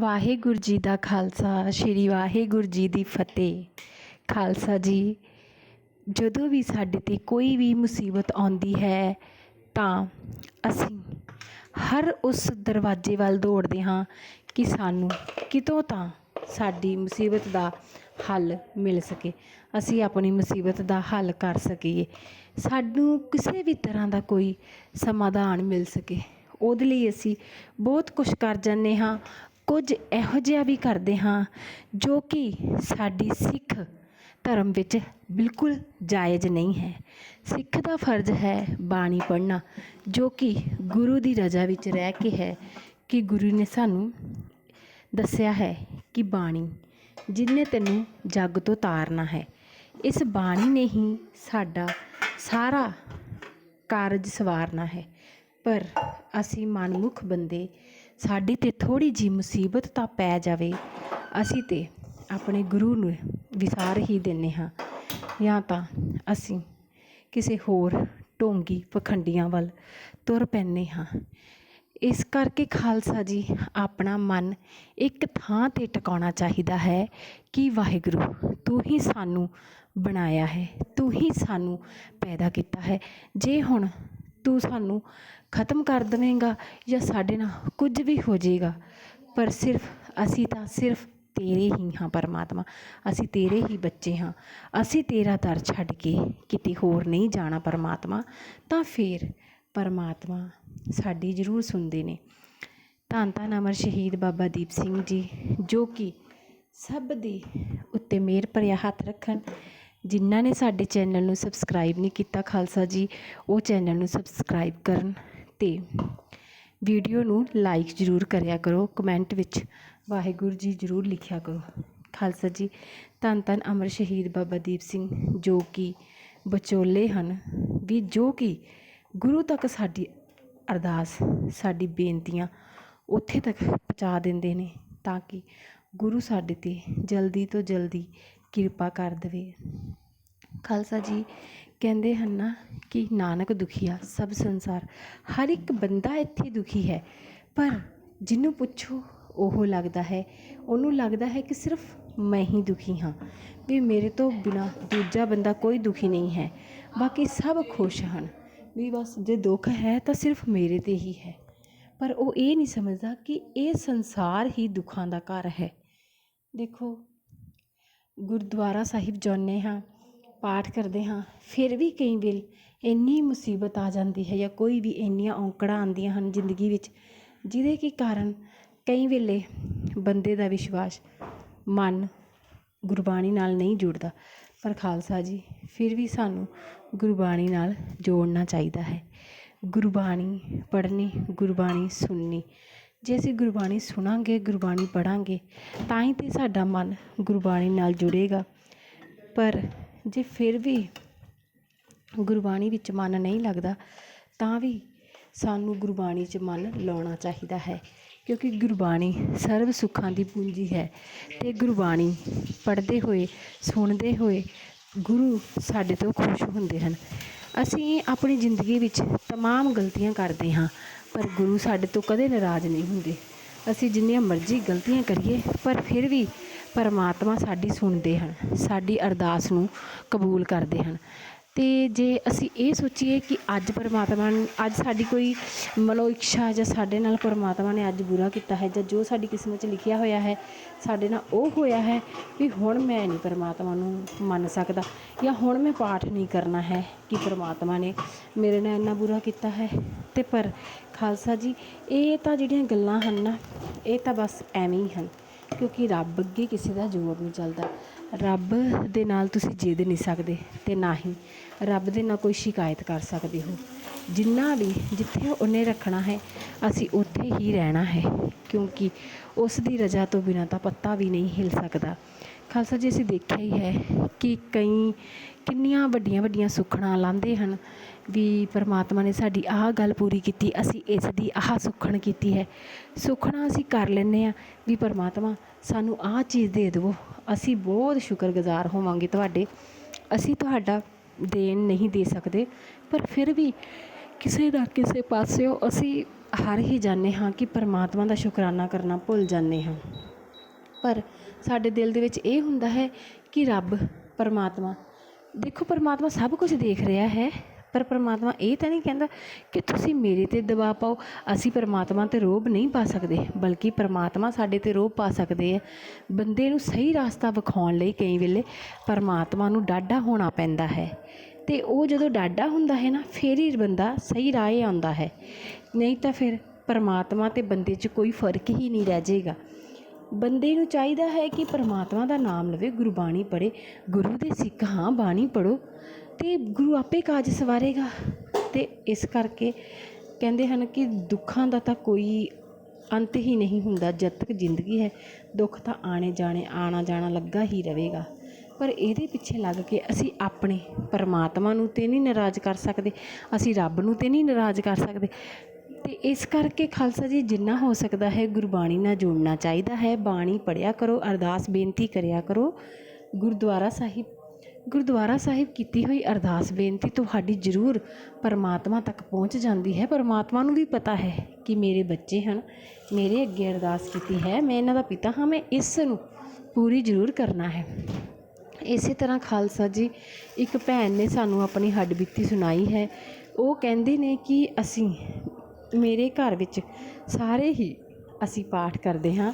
ਵਾਹਿਗੁਰੂ ਜੀ ਦਾ ਖਾਲਸਾ, ਸ੍ਰੀ ਵਾਹਿਗੁਰੂ ਜੀ ਦੀ ਫਤਿਹ। ਖਾਲਸਾ ਜੀ, ਜਦੋਂ ਵੀ ਸਾਡੇ ਤੇ ਕੋਈ ਵੀ ਮੁਸੀਬਤ ਆਉਂਦੀ ਹੈ, ਤਾਂ ਅਸੀਂ ਹਰ ਉਸ ਦਰਵਾਜ਼ੇ ਵੱਲ ਦੌੜਦੇ ਹਾਂ ਕਿ ਸਾਨੂੰ ਕਿਤੋਂ ਤਾਂ ਸਾਡੀ ਮੁਸੀਬਤ ਦਾ ਹੱਲ ਮਿਲ ਸਕੇ। ਅਸੀਂ ਆਪਣੀ ਮੁਸੀਬਤ ਦਾ ਹੱਲ ਕਰ ਸਕੀਏ। ਸਾਨੂੰ ਕਿਸੇ ਵੀ ਤਰ੍ਹਾਂ ਦਾ ਕੋਈ ਸਮਾਧਾਨ ਮਿਲ ਸਕੇ। ਉਹਦੇ ਲਈ ਅਸੀਂ ਬਹੁਤ ਕੁਛ ਕਰ ਜਾਂਦੇ ਹਾਂ। ਕੁਝ ਇਹੋ ਜਿਹਾ ਵੀ ਕਰਦੇ ਹਾਂ ਜੋ ਕਿ ਸਾਡੀ ਸਿੱਖ ਧਰਮ ਵਿੱਚ ਬਿਲਕੁਲ ਜਾਇਜ਼ ਨਹੀਂ ਹੈ। ਸਿੱਖ ਦਾ ਫਰਜ਼ ਹੈ ਬਾਣੀ ਪੜ੍ਹਨਾ, ਜੋ ਕਿ ਗੁਰੂ ਦੀ ਰਜ਼ਾ ਵਿੱਚ ਰਹਿ ਕੇ ਹੈ ਕਿ ਗੁਰੂ ਨੇ ਸਾਨੂੰ ਦੱਸਿਆ ਹੈ ਕਿ ਬਾਣੀ ਜਿਹਨੇ ਤੈਨੂੰ ਜੱਗ ਤੋਂ ਤਾਰਨਾ ਹੈ। ਇਸ ਬਾਣੀ ਨੇ ਹੀ ਸਾਡਾ ਸਾਰਾ ਕਾਰਜ ਸਵਾਰਨਾ ਹੈ। ਪਰ ਅਸੀਂ ਮਨਮੁਖ ਬੰਦੇ ਸਾਡੀ ਤੇ ਥੋੜ੍ਹੀ ਜਿਹੀ ਮੁਸੀਬਤ ਤਾਂ ਪੈ ਜਾਵੇ, ਅਸੀਂ ਤਾਂ ਆਪਣੇ ਗੁਰੂ ਨੂੰ ਵਿਸਾਰ ਹੀ ਦਿੰਦੇ ਹਾਂ। ਜਾਂ ਤਾਂ ਅਸੀਂ ਕਿਸੇ ਹੋਰ ਢੋਂਗੀ ਪਖੰਡੀਆਂ ਵੱਲ ਤੁਰ ਪੈਂਦੇ ਹਾਂ। ਇਸ ਕਰਕੇ ਖਾਲਸਾ ਜੀ, ਆਪਣਾ ਮਨ ਇੱਕ ਥਾਂ ਤੇ ਟਿਕਾਉਣਾ ਚਾਹੀਦਾ ਹੈ ਕਿ ਵਾਹਿਗੁਰੂ, ਤੂੰ ਹੀ ਸਾਨੂੰ ਬਣਾਇਆ ਹੈ, ਤੂੰ ਹੀ ਸਾਨੂੰ ਪੈਦਾ ਕੀਤਾ ਹੈ। ਜੇ ਹੁਣ ਤੂੰ ਸਾਨੂੰ ਖਤਮ ਕਰ ਦੇਵੇਂਗਾ ਜਾਂ ਸਾਡੇ ਨਾਲ ਕੁਝ ਵੀ ਹੋ ਜਾਵੇਗਾ ਪਰ ਸਿਰਫ ਅਸੀਂ ਤਾਂ ਸਿਰਫ ਤੇਰੇ ਹੀ ਹਾਂ ਪਰਮਾਤਮਾ। ਅਸੀਂ ਤੇਰੇ ਹੀ ਬੱਚੇ ਹਾਂ। ਅਸੀਂ ਤੇਰਾ ਦਰ ਛੱਡ ਕੇ ਕਿਤੇ ਹੋਰ ਨਹੀਂ ਜਾਣਾ ਪਰਮਾਤਮਾ। ਤਾਂ ਫਿਰ ਪਰਮਾਤਮਾ ਸਾਡੀ ਜ਼ਰੂਰ ਸੁਣਦੇ ਨੇ। ਧੰਨ ਧੰਨ ਅਮਰ ਸ਼ਹੀਦ ਬਾਬਾ ਦੀਪ ਸਿੰਘ ਜੀ, ਜੋ ਕਿ ਸਭ ਦੇ ਉੱਤੇ ਮਿਹਰ ਭਰਿਆ ਹੱਥ ਰੱਖਣ। ਜਿਨ੍ਹਾਂ ਨੇ ਸਾਡੇ ਚੈਨਲ ਨੂੰ ਸਬਸਕ੍ਰਾਈਬ ਨਹੀਂ ਕੀਤਾ ਖਾਲਸਾ ਜੀ, ਉਹ ਚੈਨਲ ਨੂੰ ਸਬਸਕ੍ਰਾਈਬ ਕਰਨ ਅਤੇ ਵੀਡੀਓ ਨੂੰ ਲਾਈਕ ਜ਼ਰੂਰ ਕਰਿਆ ਕਰੋ ਕਮੈਂਟ ਵਿੱਚ ਵਾਹਿਗੁਰੂ ਜੀ ਜ਼ਰੂਰ ਲਿਖਿਆ ਕਰੋ। ਖਾਲਸਾ ਜੀ, ਧੰਨ ਧੰਨ ਅਮਰ ਸ਼ਹੀਦ ਬਾਬਾ ਦੀਪ ਸਿੰਘ ਜੋ ਕਿ ਵਿਚੋਲੇ ਹਨ, ਵੀ ਜੋ ਕਿ ਗੁਰੂ ਤੱਕ ਸਾਡੀ ਅਰਦਾਸ, ਸਾਡੀ ਬੇਨਤੀਆਂ ਉੱਥੇ ਤੱਕ ਪਹੁੰਚਾ ਦਿੰਦੇ ਨੇ ਤਾਂ ਕਿ ਗੁਰੂ ਸਾਡੇ ਤੇ ਜਲਦੀ ਤੋਂ ਜਲਦੀ ਕਿਰਪਾ ਕਰ ਦੇਵੇ। ਖਾਲਸਾ ਜੀ ਕਹਿੰਦੇ ਹਨ ਨਾ ਕਿ ਨਾਨਕ ਦੁਖੀਆ ਸਭ ਸੰਸਾਰ, ਹਰ ਇੱਕ ਬੰਦਾ ਇੱਥੇ ਦੁਖੀ ਹੈ, ਪਰ ਜਿਹਨੂੰ ਪੁੱਛੋ ਉਹ ਲੱਗਦਾ ਹੈ, ਉਹਨੂੰ ਲੱਗਦਾ ਹੈ ਕਿ ਸਿਰਫ ਮੈਂ ਹੀ ਦੁਖੀ ਹਾਂ, ਵੀ ਮੇਰੇ ਤੋਂ ਬਿਨਾਂ ਦੂਜਾ ਬੰਦਾ ਕੋਈ ਦੁਖੀ ਨਹੀਂ ਹੈ, ਬਾਕੀ ਸਭ ਖੁਸ਼ ਹਨ, ਵੀ ਬਸ ਜੇ ਦੁੱਖ ਹੈ ਤਾਂ ਸਿਰਫ ਮੇਰੇ ਤੇ ਹੀ ਹੈ। ਪਰ ਉਹ ਇਹ ਨਹੀਂ ਸਮਝਦਾ ਕਿ ਇਹ ਸੰਸਾਰ ਹੀ ਦੁੱਖਾਂ ਦਾ ਘਰ ਹੈ। ਦੇਖੋ ਗੁਰਦੁਆਰਾ ਸਾਹਿਬ ਜਾਂਦੇ ਹਾਂ, ਪਾਠ ਕਰਦੇ ਹਾਂ, ਫਿਰ ਵੀ ਕਈ ਵੇਲੇ ਇੰਨੀ ਮੁਸੀਬਤ ਆ ਜਾਂਦੀ ਹੈ ਜਾਂ ਕੋਈ ਵੀ ਇੰਨੀਆਂ ਔਂਕੜਾਂ ਆਉਂਦੀਆਂ ਹਨ ਜ਼ਿੰਦਗੀ ਵਿੱਚ, ਜਿਹਦੇ ਕੀ ਕਾਰਨ ਕਈ ਵੇਲੇ ਬੰਦੇ ਦਾ ਵਿਸ਼ਵਾਸ ਮਨ ਗੁਰਬਾਣੀ ਨਾਲ ਨਹੀਂ ਜੁੜਦਾ। ਪਰ ਖਾਲਸਾ ਜੀ, ਫਿਰ ਵੀ ਸਾਨੂੰ ਗੁਰਬਾਣੀ ਨਾਲ ਜੋੜਨਾ ਚਾਹੀਦਾ ਹੈ। ਗੁਰਬਾਣੀ ਪੜ੍ਹਨੀ, ਗੁਰਬਾਣੀ ਸੁਣਨੀ ਜੇ ਅਸੀਂ ਗੁਰਬਾਣੀ ਸੁਣਾਂਗੇ, ਗੁਰਬਾਣੀ ਪੜਾਂਗੇ ਤਾਂ ਹੀ ਤਾਂ ਸਾਡਾ ਮਨ ਗੁਰਬਾਣੀ ਨਾਲ ਜੁੜੇਗਾ। ਪਰ ਜੇ ਫਿਰ ਵੀ ਗੁਰਬਾਣੀ ਵਿੱਚ ਮਨ ਨਹੀਂ ਲੱਗਦਾ, ਤਾਂ ਵੀ ਸਾਨੂੰ ਗੁਰਬਾਣੀ 'ਚ ਮਨ ਲਾਉਣਾ ਚਾਹੀਦਾ ਹੈ। ਕਿਉਂਕਿ ਗੁਰਬਾਣੀ ਸਰਬ ਸੁੱਖਾਂ ਦੀ ਪੂੰਜੀ ਹੈ ਅਤੇ ਗੁਰਬਾਣੀ ਪੜ੍ਹਦੇ ਹੋਏ, ਸੁਣਦੇ ਹੋਏ ਗੁਰੂ ਸਾਡੇ ਤੋਂ ਖੁਸ਼ ਹੁੰਦੇ ਹਨ। ਅਸੀਂ ਆਪਣੀ ਜ਼ਿੰਦਗੀ ਵਿੱਚ ਤਮਾਮ ਗਲਤੀਆਂ ਕਰਦੇ ਹਾਂ। ਪਰ ਗੁਰੂ ਸਾਡੇ ਤੋਂ ਕਦੇ ਨਾਰਾਜ਼ ਨਹੀਂ ਹੁੰਦੇ। ਅਸੀਂ ਜਿੰਨੀਆਂ ਮਰਜ਼ੀ ਗਲਤੀਆਂ ਕਰੀਏ, ਪਰ ਫਿਰ ਵੀ ਪਰਮਾਤਮਾ ਸਾਡੀ ਸੁਣਦੇ ਹਨ, ਸਾਡੀ ਅਰਦਾਸ ਨੂੰ ਕਬੂਲ ਕਰਦੇ ਹਨ। ਅਤੇ ਜੇ ਅਸੀਂ ਇਹ ਸੋਚੀਏ ਕਿ ਅੱਜ ਪਰਮਾਤਮਾ ਅੱਜ ਸਾਡੀ ਕੋਈ ਮਨੋ ਇੱਛਾ ਜਾਂ ਸਾਡੇ ਨਾਲ ਪਰਮਾਤਮਾ ਨੇ ਅੱਜ ਬੁਰਾ ਕੀਤਾ ਹੈ ਜਾਂ ਜੋ ਸਾਡੀ ਕਿਸਮਤ 'ਚ ਲਿਖਿਆ ਹੋਇਆ ਹੈ, ਸਾਡੇ ਨਾਲ ਉਹ ਹੋਇਆ ਹੈ ਵੀ ਹੁਣ ਮੈਂ ਨਹੀਂ ਪਰਮਾਤਮਾ ਨੂੰ ਮੰਨ ਸਕਦਾ ਜਾਂ ਹੁਣ ਮੈਂ ਪਾਠ ਨਹੀਂ ਕਰਨਾ ਹੈ ਕਿ ਪਰਮਾਤਮਾ ਨੇ ਮੇਰੇ ਨਾਲ ਇੰਨਾ ਬੁਰਾ ਕੀਤਾ ਹੈ। ਅਤੇ ਪਰ ਖਾਲਸਾ ਜੀ, ਇਹ ਤਾਂ ਜਿਹੜੀਆਂ ਗੱਲਾਂ ਹਨ ਨਾ, ਇਹ ਤਾਂ ਬਸ ਐਵੇਂ ਹੀ ਹਨ ਕਿਉਂਕਿ ਰੱਬ ਅੱਗੇ ਕਿਸੇ ਦਾ ਜ਼ੋਰ ਨਹੀਂ ਚੱਲਦਾ। ਰੱਬ ਦੇ ਨਾਲ ਤੁਸੀਂ ਜਿੱਦ ਨਹੀਂ ਸਕਦੇ ਅਤੇ ਨਾ ਹੀ ਰੱਬ ਦੇ ਨਾਲ ਕੋਈ ਸ਼ਿਕਾਇਤ ਕਰ ਸਕਦੇ ਹੋ। ਜਿੰਨਾ ਵੀ ਜਿੱਥੇ ਉਹਨੇ ਰੱਖਣਾ ਹੈ, ਅਸੀਂ ਉੱਥੇ ਹੀ ਰਹਿਣਾ ਹੈ। ਕਿਉਂਕਿ ਉਸ ਦੀ ਰਜ਼ਾ ਤੋਂ ਬਿਨਾਂ ਤਾਂ ਪੱਤਾ ਵੀ ਨਹੀਂ ਹਿਲ ਸਕਦਾ। ਖਾਲਸਾ ਜੀ, ਅਸੀਂ ਦੇਖਿਆ ਹੀ ਹੈ ਕਿ ਕਈ, ਕਿੰਨੀਆਂ ਵੱਡੀਆਂ ਵੱਡੀਆਂ ਸੁੱਖਣਾ ਲਾਂਦੇ ਹਨ ਵੀ ਪਰਮਾਤਮਾ ਨੇ ਸਾਡੀ ਆਹ ਗੱਲ ਪੂਰੀ ਕੀਤੀ, ਅਸੀਂ ਇਸ ਦੀ ਆਹ ਸੁੱਖਣ ਕੀਤੀ ਹੈ। ਸੁੱਖਣਾ ਅਸੀਂ ਕਰ ਲੈਂਦੇ ਆ ਵੀ ਪਰਮਾਤਮਾ, ਸਾਨੂੰ ਆਹ ਚੀਜ਼ ਦੇ ਦਿਵੋ। ਅਸੀਂ ਬਹੁਤ ਸ਼ੁਕਰਗੁਜ਼ਾਰ ਹੋਵਾਂਗੇ ਤੁਹਾਡੇ। ਅਸੀਂ ਤੁਹਾਡਾ ਦੇਣ ਨਹੀਂ ਦੇ ਸਕਦੇ, ਪਰ ਫਿਰ ਵੀ ਕਿਸੇ ਨਾ ਕਿਸੇ ਪਾਸਿਓ ਅਸੀਂ ਹਾਰ ਹੀ ਜਾਂਦੇ ਹਾਂ ਕਿ ਪਰਮਾਤਮਾ ਦਾ ਸ਼ੁਕਰਾਨਾ ਕਰਨਾ ਭੁੱਲ ਜਾਂਦੇ ਹਾਂ। ਪਰ ਸਾਡੇ ਦਿਲ ਦੇ ਵਿੱਚ ਇਹ ਹੁੰਦਾ ਹੈ ਕਿ ਰੱਬ, ਪਰਮਾਤਮਾ, ਦੇਖੋ ਪਰਮਾਤਮਾ ਸਭ ਕੁਝ ਦੇਖ ਰਿਹਾ ਹੈ, ਪਰ ਪਰਮਾਤਮਾ ਇਹ ਤਾਂ ਨਹੀਂ ਕਹਿੰਦਾ ਕਿ ਤੁਸੀਂ ਮੇਰੇ ਤੇ ਦਬਾਅ ਪਾਓ, ਅਸੀਂ ਪਰਮਾਤਮਾ ਤੇ ਰੋਬ ਨਹੀਂ ਪਾ ਸਕਦੇ, ਬਲਕਿ ਪਰਮਾਤਮਾ ਸਾਡੇ ਤੇ ਰੋਬ ਪਾ ਸਕਦੇ ਆ ਬੰਦੇ ਨੂੰ ਸਹੀ ਰਸਤਾ ਵਿਖਾਉਣ ਲਈ ਕਈ ਵੇਲੇ ਪਰਮਾਤਮਾ ਨੂੰ ਡਾਢਾ ਹੋਣਾ ਪੈਂਦਾ ਹੈ। ਅਤੇ ਉਹ ਜਦੋਂ ਡਾਢਾ ਹੁੰਦਾ ਹੈ ਨਾ, ਫਿਰ ਹੀ ਬੰਦਾ ਸਹੀ ਰਾਹ ਆਉਂਦਾ ਹੈ। ਨਹੀਂ ਤਾਂ ਫਿਰ ਪਰਮਾਤਮਾ ਅਤੇ ਬੰਦੇ 'ਚ ਕੋਈ ਫ਼ਰਕ ਹੀ ਨਹੀਂ ਰਹਿ ਜਾਏਗਾ। ਬੰਦੇ ਨੂੰ ਚਾਹੀਦਾ ਹੈ ਕਿ ਪਰਮਾਤਮਾ ਦਾ ਨਾਮ ਲਵੇ, ਗੁਰਬਾਣੀ ਪੜ੍ਹੇ, ਗੁਰੂ ਦੇ ਸਿੱਖ ਹਾਂ, ਬਾਣੀ ਪੜ੍ਹੋ ਅਤੇ ਗੁਰੂ ਆਪੇ ਕਾਜ ਸਵਾਰੇਗਾ। ਅਤੇ ਇਸ ਕਰਕੇ ਕਹਿੰਦੇ ਹਨ ਕਿ ਦੁੱਖਾਂ ਦਾ ਤਾਂ ਕੋਈ ਅੰਤ ਹੀ ਨਹੀਂ ਹੁੰਦਾ, ਜਦ ਤੱਕ ਜ਼ਿੰਦਗੀ ਹੈ, ਦੁੱਖ ਤਾਂ ਆਣੇ ਜਾਣੇ ਆਉਣਾ ਜਾਣਾ ਲੱਗਾ ਹੀ ਰਹੇਗਾ। ਪਰ ਇਹਦੇ ਪਿੱਛੇ ਲੱਗ ਕੇ ਅਸੀਂ ਆਪਣੇ ਪਰਮਾਤਮਾ ਨੂੰ ਤਾਂ ਨਹੀਂ ਨਾਰਾਜ਼ ਕਰ ਸਕਦੇ, ਅਸੀਂ ਰੱਬ ਨੂੰ ਤਾਂ ਨਹੀਂ ਨਾਰਾਜ਼ ਕਰ ਸਕਦੇ। ਅਤੇ ਇਸ ਕਰਕੇ ਖਾਲਸਾ ਜੀ ਜਿੰਨਾ ਹੋ ਸਕਦਾ ਹੈ ਗੁਰਬਾਣੀ ਨਾਲ ਜੁੜਨਾ ਚਾਹੀਦਾ ਹੈ। ਬਾਣੀ ਪੜ੍ਹਿਆ ਕਰੋ, ਅਰਦਾਸ ਬੇਨਤੀ ਕਰਿਆ ਕਰੋ। ਗੁਰਦੁਆਰਾ ਸਾਹਿਬ ਗੁਰਦੁਆਰਾ ਸਾਹਿਬ ਕੀਤੀ ਹੋਈ ਅਰਦਾਸ ਬੇਨਤੀ ਤੁਹਾਡੀ ਜ਼ਰੂਰ ਪਰਮਾਤਮਾ ਤੱਕ ਪਹੁੰਚ ਜਾਂਦੀ ਹੈ। ਪਰਮਾਤਮਾ ਨੂੰ ਵੀ ਪਤਾ ਹੈ ਕਿ ਮੇਰੇ ਬੱਚੇ ਹਨ, ਮੇਰੇ ਅੱਗੇ ਅਰਦਾਸ ਕੀਤੀ ਹੈ, ਮੈਂ ਇਹਨਾਂ ਦਾ ਪਿਤਾ ਹਾਂ, ਮੈਂ ਇਸ ਨੂੰ ਪੂਰੀ ਜ਼ਰੂਰ ਕਰਨਾ ਹੈ। ਇਸੇ ਤਰ੍ਹਾਂ ਖਾਲਸਾ ਜੀ, ਇੱਕ ਭੈਣ ਨੇ ਸਾਨੂੰ ਆਪਣੀ ਹੱਡਬੀਤੀ ਸੁਣਾਈ ਹੈ। ਉਹ ਕਹਿੰਦੇ ਨੇ ਕਿ ਅਸੀਂ ਮੇਰੇ ਘਰ ਵਿੱਚ ਸਾਰੇ ਹੀ ਅਸੀਂ ਪਾਠ ਕਰਦੇ ਹਾਂ,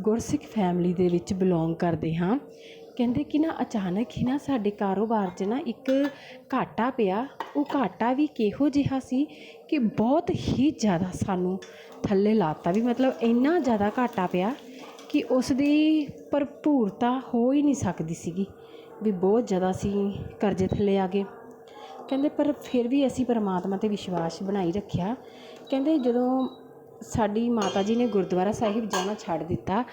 ਗੁਰਸਿੱਖ ਫੈਮਿਲੀ ਦੇ ਵਿੱਚ ਬਿਲੋਂਗ ਕਰਦੇ ਹਾਂ। ਕਹਿੰਦੇ ਕਿ ਨਾ ਅਚਾਨਕ ਹੀ ਨਾ ਸਾਡੇ ਕਾਰੋਬਾਰ 'ਚ ਨਾ ਇੱਕ ਘਾਟਾ ਪਿਆ। ਉਹ ਘਾਟਾ ਵੀ ਕਿਹੋ ਜਿਹਾ ਸੀ ਕਿ ਬਹੁਤ ਹੀ ਜ਼ਿਆਦਾ ਸਾਨੂੰ ਥੱਲੇ ਲਾਤਾ ਵੀ, ਮਤਲਬ ਇੰਨਾ ਜ਼ਿਆਦਾ ਘਾਟਾ ਪਿਆ ਕਿ ਉਸ ਦੀ ਭਰਪੂਰਤਾ ਹੋ ਹੀ ਨਹੀਂ ਸਕਦੀ ਸੀਗੀ। ਵੀ ਬਹੁਤ ਜ਼ਿਆਦਾ ਅਸੀਂ ਕਰਜ਼ੇ ਥੱਲੇ ਆ ਗਏ। ਕਹਿੰਦੇ ਪਰ ਫਿਰ ਵੀ ਅਸੀਂ ਪਰਮਾਤਮਾ ਤੇ ਵਿਸ਼ਵਾਸ ਬਣਾਈ ਰੱਖਿਆ। ਕਹਿੰਦੇ ਜਦੋਂ ਸਾਡੀ ਮਾਤਾ ਜੀ ਨੇ ਗੁਰਦੁਆਰਾ ਸਾਹਿਬ ਜਾਣਾ ਛੱਡ ਦਿੱਤਾ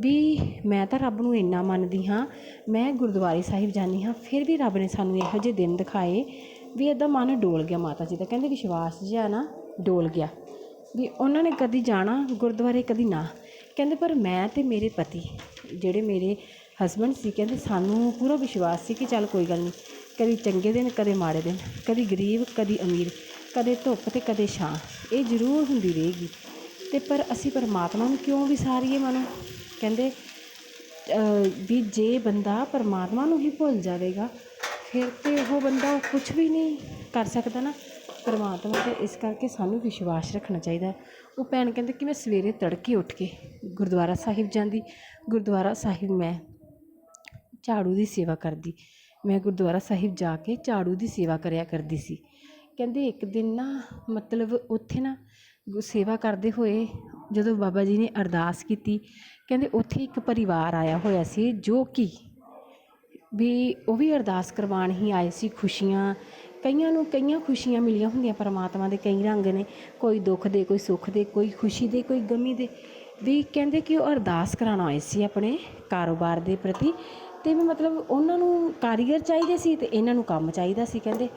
ਵੀ ਮੈਂ ਤਾਂ ਰੱਬ ਨੂੰ ਇੰਨਾ ਮੰਨਦੀ ਹਾਂ, ਮੈਂ ਗੁਰਦੁਆਰੇ ਸਾਹਿਬ ਜਾਂਦੀ ਹਾਂ, ਫਿਰ ਵੀ ਰੱਬ ਨੇ ਸਾਨੂੰ ਇਹੋ ਜਿਹੇ ਦਿਨ ਦਿਖਾਏ ਵੀ ਇੱਦਾਂ ਮਨ ਡੋਲ ਗਿਆ ਮਾਤਾ ਜੀ ਦਾ। ਕਹਿੰਦੇ ਵਿਸ਼ਵਾਸ ਜਿਹਾ ਨਾ ਡੋਲ ਗਿਆ ਵੀ ਉਹਨਾਂ ਨੇ ਕਦੀ ਜਾਣਾ, ਗੁਰਦੁਆਰੇ ਕਦੀ ਨਾ। ਕਹਿੰਦੇ ਪਰ ਮੈਂ ਅਤੇ ਮੇਰੇ ਪਤੀ, ਜਿਹੜੇ ਮੇਰੇ ਹਸਬੈਂਡ ਸੀ, ਕਹਿੰਦੇ ਸਾਨੂੰ ਪੂਰਾ ਵਿਸ਼ਵਾਸ ਸੀ ਕਿ ਚੱਲ ਕੋਈ ਗੱਲ ਨਹੀਂ, ਕਦੀ ਚੰਗੇ ਦਿਨ, ਕਦੇ ਮਾੜੇ ਦਿਨ, ਕਦੀ ਗਰੀਬ, ਕਦੀ ਅਮੀਰ, ਕਦੇ ਧੁੱਪ ਤੇ ਕਦੇ ਛਾਂ, ਇਹ ਜ਼ਰੂਰ ਹੁੰਦੀ ਰਹੇਗੀ। ਤੇ ਪਰ ਅਸੀਂ ਪਰਮਾਤਮਾ ਨੂੰ ਕਿਉਂ ਵਿਸਾਰੀਏ ਮਨੋਂ? ਕਹਿੰਦੇ ਵੀ ਜੇ ਬੰਦਾ ਪਰਮਾਤਮਾ ਨੂੰ ਹੀ ਭੁੱਲ ਜਾਵੇਗਾ, ਫਿਰ ਤੇ ਉਹ ਬੰਦਾ ਕੁਝ ਵੀ ਨਹੀਂ ਕਰ ਸਕਦਾ ਨਾ। ਪਰਮਾਤਮਾ ਤੇ ਇਸ ਕਰਕੇ ਸਾਨੂੰ ਵਿਸ਼ਵਾਸ ਰੱਖਣਾ ਚਾਹੀਦਾ ਉਹ ਭੈਣ ਕਹਿੰਦੇ ਕਿ ਮੈਂ ਸਵੇਰੇ ਤੜਕੇ ਉੱਠ ਕੇ ਗੁਰਦੁਆਰਾ ਸਾਹਿਬ ਜਾਂਦੀ, ਗੁਰਦੁਆਰਾ ਸਾਹਿਬ ਮੈਂ ਝਾੜੂ ਦੀ ਸੇਵਾ ਕਰਦੀ। ਮੈਂ ਗੁਰਦੁਆਰਾ ਸਾਹਿਬ ਜਾ ਕੇ ਝਾੜੂ ਦੀ ਸੇਵਾ ਕਰਿਆ ਕਰਦੀ ਸੀ। ਕਹਿੰਦੇ ਇੱਕ ਦਿਨ ਨਾ ਮਤਲਬ ਉੱਥੇ ਨਾ ਸੇਵਾ ਕਰਦੇ ਹੋਏ ਜਦੋਂ ਬਾਬਾ ਜੀ ਨੇ ਅਰਦਾਸ ਕੀਤੀ, ਕਹਿੰਦੇ ਉੱਥੇ ਇੱਕ ਪਰਿਵਾਰ ਆਇਆ ਹੋਇਆ ਸੀ ਜੋ ਕਿ ਵੀ ਉਹ ਵੀ ਅਰਦਾਸ ਕਰਵਾਉਣ ਹੀ ਆਏ ਸੀ ਖੁਸ਼ੀਆਂ। ਕਈਆਂ ਨੂੰ ਕਈਆਂ ਖੁਸ਼ੀਆਂ ਮਿਲੀਆਂ ਹੁੰਦੀਆਂ, ਪਰਮਾਤਮਾ ਦੇ ਕਈ ਰੰਗ ਨੇ। ਕੋਈ ਦੁੱਖ ਦੇ, ਕੋਈ ਸੁੱਖ ਦੇ, ਕੋਈ ਖੁਸ਼ੀ ਦੇ, ਕੋਈ ਗਮੀ ਦੇ। ਵੀ ਕਹਿੰਦੇ ਕਿ ਉਹ ਅਰਦਾਸ ਕਰਾਉਣ ਆਏ ਸੀ ਆਪਣੇ ਕਾਰੋਬਾਰ ਦੇ ਪ੍ਰਤੀ। ਅਤੇ ਵੀ ਮਤਲਬ ਉਹਨਾਂ ਨੂੰ ਕਾਰੀਗਰ ਚਾਹੀਦੇ ਸੀ ਅਤੇ ਇਹਨਾਂ ਨੂੰ ਕੰਮ ਚਾਹੀਦਾ ਸੀ, ਕਹਿੰਦੇ।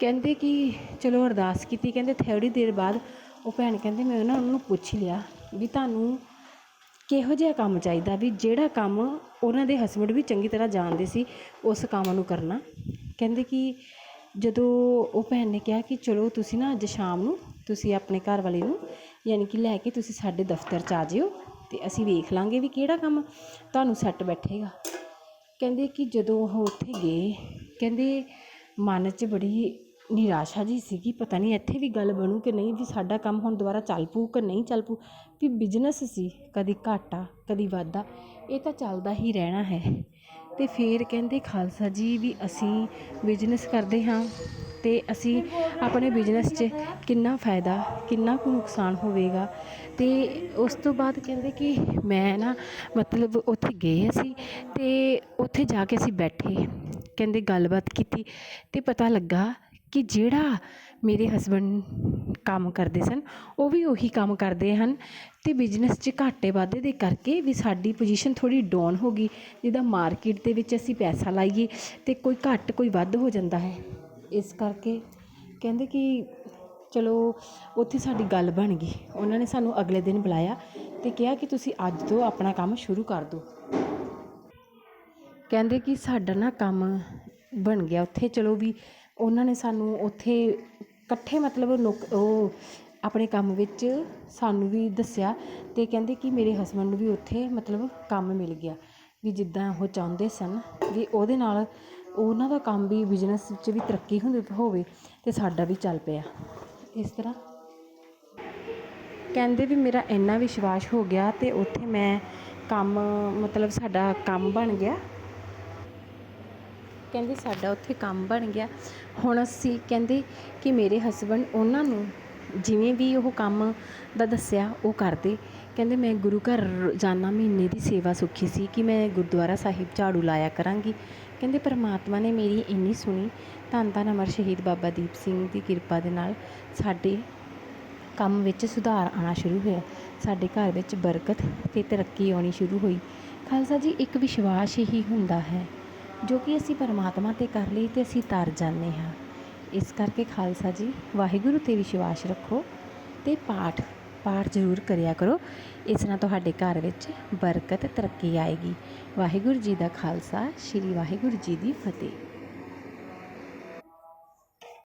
ਕਹਿੰਦੇ ਕਿ ਚਲੋ ਅਰਦਾਸ ਕੀਤੀ, ਕਹਿੰਦੇ ਥੋੜ੍ਹੀ ਦੇਰ ਬਾਅਦ ਉਹ ਭੈਣ ਕਹਿੰਦੇ ਮੈਂ ਨਾ ਉਹਨਾਂ ਨੂੰ ਪੁੱਛ ਲਿਆ ਵੀ ਤੁਹਾਨੂੰ ਕਿਹੋ ਜਿਹਾ ਕੰਮ ਚਾਹੀਦਾ ਵੀ ਜਿਹੜਾ ਕੰਮ ਉਹਨਾਂ ਦੇ ਹਸਬੈਂਡ ਵੀ ਚੰਗੀ ਤਰ੍ਹਾਂ ਜਾਣਦੇ ਸੀ, ਉਸ ਕੰਮ ਨੂੰ ਕਰਨਾ। ਕਹਿੰਦੇ ਕਿ ਜਦੋਂ ਉਹ ਭੈਣ ਨੇ ਕਿਹਾ ਕਿ ਚਲੋ ਤੁਸੀਂ ਨਾ ਅੱਜ ਸ਼ਾਮ ਨੂੰ ਤੁਸੀਂ ਆਪਣੇ ਘਰ ਵਾਲੇ ਨੂੰ ਯਾਨੀ ਕਿ ਲੈ ਕੇ ਤੁਸੀਂ ਸਾਡੇ ਦਫ਼ਤਰ 'ਚ ਆ ਜਿਓ ਅਤੇ ਅਸੀਂ ਵੇਖ ਲਾਂਗੇ ਵੀ ਕਿਹੜਾ ਕੰਮ ਤੁਹਾਨੂੰ ਸੈੱਟ ਬੈਠੇਗਾ। ਕਹਿੰਦੇ ਕਿ ਜਦੋਂ ਉਹ ਉੱਥੇ ਗਏ, ਕਹਿੰਦੇ ਮਨ 'ਚ ਬੜੀ ਨਿਰਾਸ਼ਾ ਜੀ ਸੀਗੀ, ਪਤਾ ਨਹੀਂ ਇੱਥੇ ਵੀ ਗੱਲ ਬਣੂ ਕਿ ਨਹੀਂ ਵੀ ਸਾਡਾ ਕੰਮ ਹੁਣ ਦੁਬਾਰਾ ਚੱਲ ਪਊ ਕਿ ਨਹੀਂ ਚੱਲ ਪਊ, ਵੀ ਬਿਜ਼ਨਸ ਸੀ, ਕਦੀ ਘਾਟਾ ਕਦੀ ਵਾਧਾ ਇਹ ਤਾਂ ਚੱਲਦਾ ਹੀ ਰਹਿਣਾ ਹੈ। ਅਤੇ ਫਿਰ ਕਹਿੰਦੇ ਖਾਲਸਾ ਜੀ ਵੀ ਅਸੀਂ ਬਿਜ਼ਨਸ ਕਰਦੇ ਹਾਂ। ਤੇ ਅਸੀਂ ਆਪਣੇ ਬਿਜ਼ਨਸ 'ਚ ਕਿੰਨਾ ਫਾਇਦਾ, ਕਿੰਨਾ ਕੁ ਨੁਕਸਾਨ ਹੋਵੇਗਾ। ਅਤੇ ਉਸ ਤੋਂ ਬਾਅਦ ਕਹਿੰਦੇ ਕਿ ਮੈਂ ਨਾ ਮਤਲਬ ਉੱਥੇ ਗਏ ਅਸੀਂ ਅਤੇ ਉੱਥੇ ਜਾ ਕੇ ਅਸੀਂ ਬੈਠੇ, ਕਹਿੰਦੇ ਗੱਲਬਾਤ ਕੀਤੀ ਅਤੇ ਪਤਾ ਲੱਗਾ ਕਿ ਜਿਹੜਾ ਮੇਰੇ ਹਸਬੈਂਡ ਕੰਮ ਕਰਦੇ ਸਨ, ਉਹ ਵੀ ਉਹੀ ਕੰਮ ਕਰਦੇ ਹਨ ਅਤੇ ਬਿਜ਼ਨਸ 'ਚ ਘਾਟੇ ਵਾਧੇ ਦੇ ਕਰਕੇ ਵੀ ਸਾਡੀ ਪੁਜੀਸ਼ਨ ਥੋੜ੍ਹੀ ਡਾਊਨ ਹੋ ਗਈ, ਜਿੱਦਾਂ ਮਾਰਕੀਟ ਦੇ ਵਿੱਚ ਅਸੀਂ ਪੈਸਾ ਲਾਈਏ ਅਤੇ ਕੋਈ ਘੱਟ, ਕੋਈ ਵੱਧ ਹੋ ਜਾਂਦਾ ਹੈ। ਇਸ ਕਰਕੇ ਕਹਿੰਦੇ ਕਿ ਚਲੋ ਉੱਥੇ ਸਾਡੀ ਗੱਲ ਬਣ ਗਈ। ਉਹਨਾਂ ਨੇ ਸਾਨੂੰ ਅਗਲੇ ਦਿਨ ਬੁਲਾਇਆ ਅਤੇ ਕਿਹਾ ਕਿ ਤੁਸੀਂ ਅੱਜ ਤੋਂ ਆਪਣਾ ਕੰਮ ਸ਼ੁਰੂ ਕਰ ਦਿਓ। ਕਹਿੰਦੇ ਕਿ ਸਾਡਾ ਨਾ ਕੰਮ ਬਣ ਗਿਆ ਉੱਥੇ। ਚਲੋ ਵੀ ਉਹਨਾਂ ਨੇ ਸਾਨੂੰ ਉੱਥੇ ਇਕੱਠੇ ਮਤਲਬ ਨੌਕ, ਉਹ ਆਪਣੇ ਕੰਮ ਵਿੱਚ ਸਾਨੂੰ ਵੀ ਦੱਸਿਆ ਅਤੇ ਕਹਿੰਦੇ ਕਿ ਮੇਰੇ ਹਸਬੈਂਡ ਨੂੰ ਵੀ ਉੱਥੇ ਮਤਲਬ ਕੰਮ ਮਿਲ ਗਿਆ। ਵੀ ਜਿੱਦਾਂ ਉਹ ਚਾਹੁੰਦੇ ਸਨ ਵੀ ਉਹਦੇ ਨਾਲ ਉਹਨਾਂ ਦਾ ਕੰਮ ਵੀ ਬਿਜ਼ਨਸ 'ਚ ਵੀ ਤਰੱਕੀ ਹੁੰਦੀ ਹੋਵੇ ਅਤੇ ਸਾਡਾ ਵੀ ਚੱਲ ਪਿਆ। ਇਸ ਤਰ੍ਹਾਂ ਕਹਿੰਦੇ ਵੀ ਮੇਰਾ ਇੰਨਾ ਵਿਸ਼ਵਾਸ ਹੋ ਗਿਆ ਅਤੇ ਉੱਥੇ ਮੈਂ ਕੰਮ, ਮਤਲਬ ਸਾਡਾ ਕੰਮ ਬਣ ਗਿਆ। ਕਹਿੰਦੇ ਸਾਡਾ ਉੱਥੇ ਕੰਮ ਬਣ ਗਿਆ। ਹੁਣ ਅਸੀਂ ਕਹਿੰਦੇ ਕਿ ਮੇਰੇ ਹਸਬੈਂਡ ਉਹਨਾਂ ਨੂੰ ਜਿਵੇਂ ਵੀ ਉਹ ਕੰਮ ਦਾ ਦੱਸਿਆ, ਉਹ ਕਰਦੇ। ਕਹਿੰਦੇ, ਮੈਂ ਗੁਰੂ ਘਰ ਜਾਣਾ ਮਹੀਨੇ ਦੀ ਸੇਵਾ ਸੁੱਖੀ ਸੀ ਕਿ ਮੈਂ ਗੁਰਦੁਆਰਾ ਸਾਹਿਬ ਝਾੜੂ ਲਾਇਆ ਕਰਾਂਗੀ। ਕਹਿੰਦੇ, ਪਰਮਾਤਮਾ ਨੇ ਮੇਰੀ ਇੰਨੀ ਸੁਣੀ। ਧੰਨ ਧੰਨ ਅਮਰ ਸ਼ਹੀਦ ਬਾਬਾ ਦੀਪ ਸਿੰਘ ਦੀ ਕਿਰਪਾ ਦੇ ਨਾਲ ਸਾਡੇ ਕੰਮ ਵਿੱਚ ਸੁਧਾਰ ਆਉਣਾ ਸ਼ੁਰੂ ਹੋਇਆ। ਸਾਡੇ ਘਰ ਵਿੱਚ ਬਰਕਤ ਅਤੇ ਤਰੱਕੀ ਆਉਣੀ ਸ਼ੁਰੂ ਹੋਈ। ਖਾਲਸਾ ਜੀ, ਇੱਕ ਵਿਸ਼ਵਾਸ ਹੀ ਹੁੰਦਾ ਹੈ। ਜੋ ਕਿ ਅਸੀਂ ਪਰਮਾਤਮਾ ਤੇ ਕਰ ਲਈ ਅਤੇ ਅਸੀਂ ਤਰ ਜਾਂਦੇ ਹਾਂ। ਇਸ ਕਰਕੇ ਖਾਲਸਾ ਜੀ, ਵਾਹਿਗੁਰੂ ਤੇ ਵਿਸ਼ਵਾਸ ਰੱਖੋ ਤੇ ਪਾਠ ਪਾਠ ਜ਼ਰੂਰ ਕਰਿਆ ਕਰੋ। ਇਸ ਨਾਲ ਤੁਹਾਡੇ ਘਰ ਵਿੱਚ ਬਰਕਤ, ਤਰੱਕੀ ਆਏਗੀ। ਵਾਹਿਗੁਰੂ ਜੀ ਦਾ ਖਾਲਸਾ, ਸ੍ਰੀ ਵਾਹਿਗੁਰੂ ਜੀ ਦੀ ਫਤਿਹ।